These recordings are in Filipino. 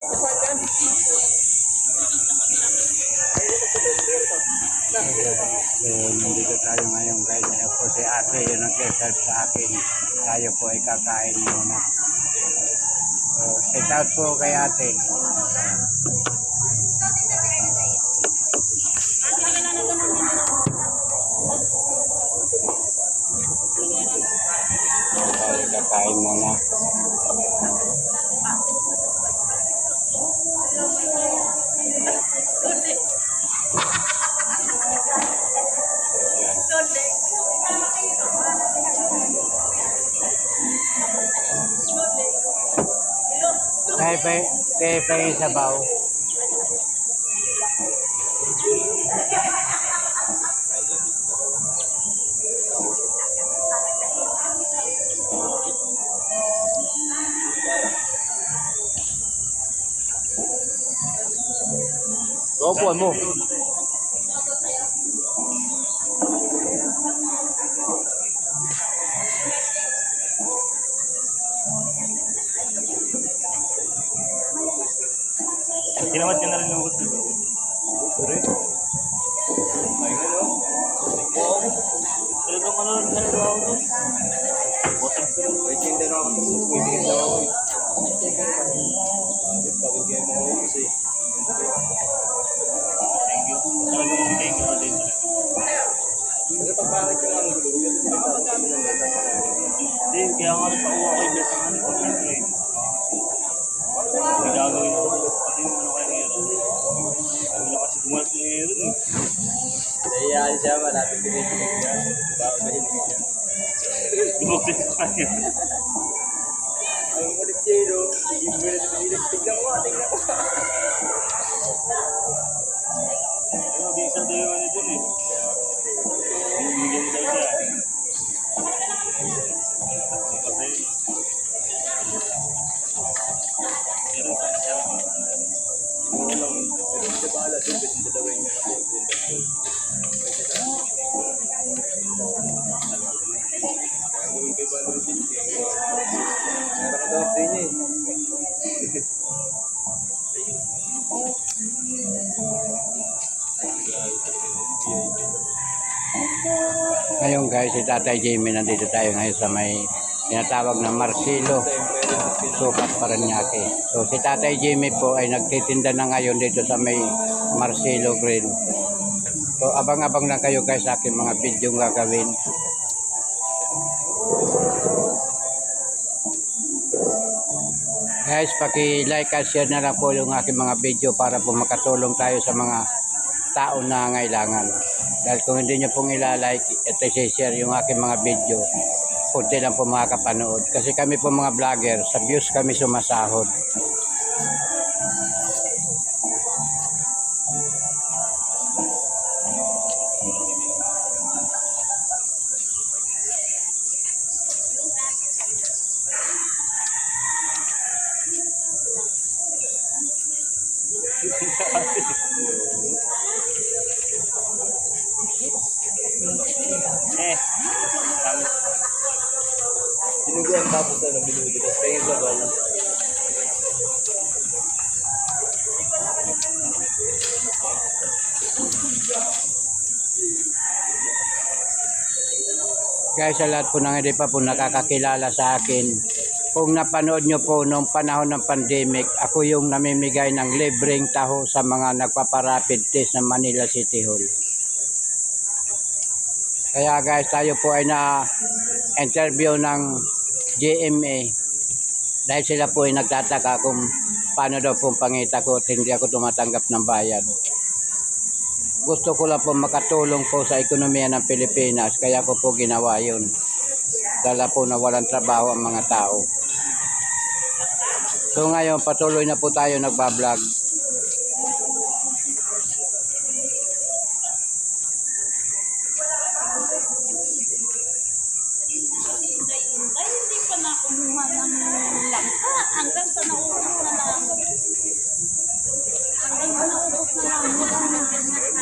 So, nandito tayo ngayon guys. Ayan po si ate yung nag-help sa akin. Tayo po ay kakain muna. So, shout out po kay ate. Pa yung sabaw. Robuan mo. Kinamad ka na rin ng gusto. Sorry. Ay, ano? Talagang ano rin talaga ako Naiyahan siya, malapit tinitingin niya. Bago na hindi niya. Din ko kanya. Ang ulit niya, no? Hindi mo na tinitingin. Tignan mo, tignan mo. Ayun, mag-iisa tayo ano dun eh. Bibigyan mo daw siya. Patay. Meron sana siya. Hindi siya bahala. Doon, kasi siya dawin niya. Eh. Ngayon guys, si Tatay Jamie nandito tayo ngayon sa may tinatawag na Marcelo. Sukat Paranaque. So si Tatay Jimmy po ay nagtitinda na ngayon dito sa may Marcelo Green. So abang-abang na kayo guys sa aking mga video gagawin. Guys, paki-like at share na lang po yung aking mga video para po makatulong tayo sa mga tao na ngailangan. Dahil kung hindi nyo pong ilalike at share yung aking mga video, kunti lang po makakapanood. Kasi kami po mga vlogger, sa views kami sumasahod. Dinuguan tapos ano, binudo. Tapos kayo sa bal. Guys, sa lahat po nang hindi pa po nakakakilala sa akin, kung napanood nyo po noong panahon ng pandemic, ako yung namimigay ng libreng taho sa mga nagpaparapid test ng Manila City Hall. Kaya guys, tayo po ay na-interview ng GMA dahil sila po ay nagtataka kung paano daw pong pangita ko at hindi ako tumatanggap ng bayad. Gusto ko lang po makatulong po sa ekonomiya ng Pilipinas, kaya ko po ginawa yun. Dala po na walang trabaho ang mga tao. So ngayon, patuloy na po tayo nagbablog. Hindi pa na kumuha ng langka. Hanggang sa naubos na lang. Hanggang sa naubos na lang.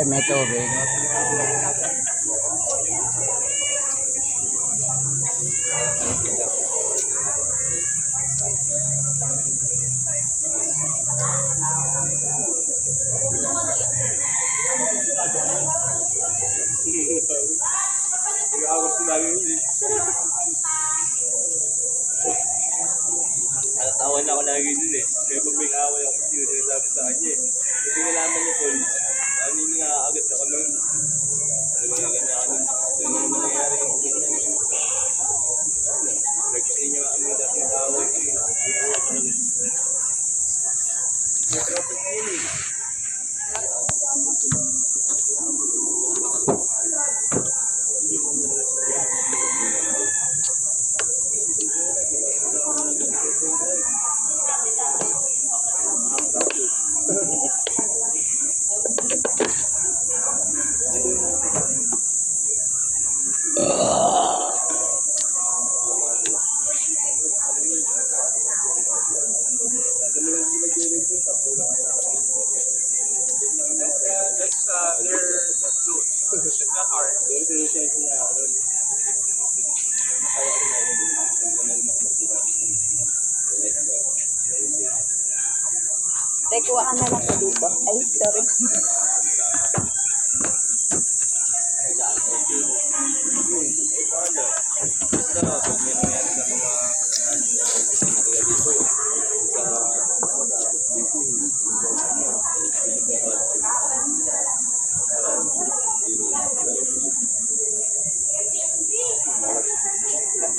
Ay, may tubig. Natatawan na ako lagi dun eh. Kaya pag may away ako, sinasabi sa kanya eh. Kasi nalaman niya tol, ano yung nakaagat ako nun. Ano yung ganyan ako nun? Ano yung nangyayari yung ganyan. Niya ang mga dating eh. May tropa niya yun eh. Kuha ka na lang po dito. Ay, sorry. Basta pag may nangyari sa mga kasalanan niya, kaya dito, sa JD. Matapos talaga sila eh.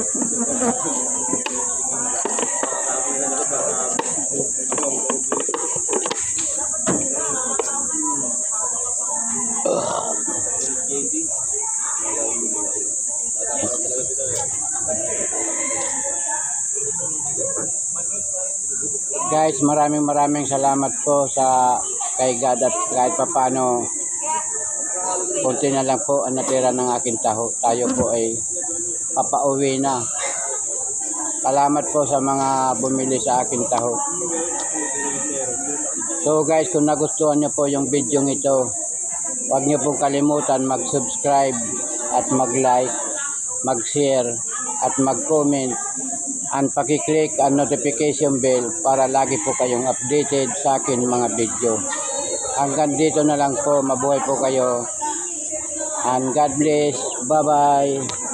Guys, maraming maraming salamat po sa kay God at kahit papano konti na lang po ang natira ng aking taho. Tayo po ay papauwi na. Salamat po sa mga bumili sa aking taho. So guys, kung nagustuhan niyo po yung video ito, huwag niyo pong kalimutan mag-subscribe at mag-like, mag-share at mag-comment and pakiclick ang notification bell para lagi po kayong updated sa akin mga video. Hanggang dito na lang po, mabuhay po kayo. And God bless. Bye-bye.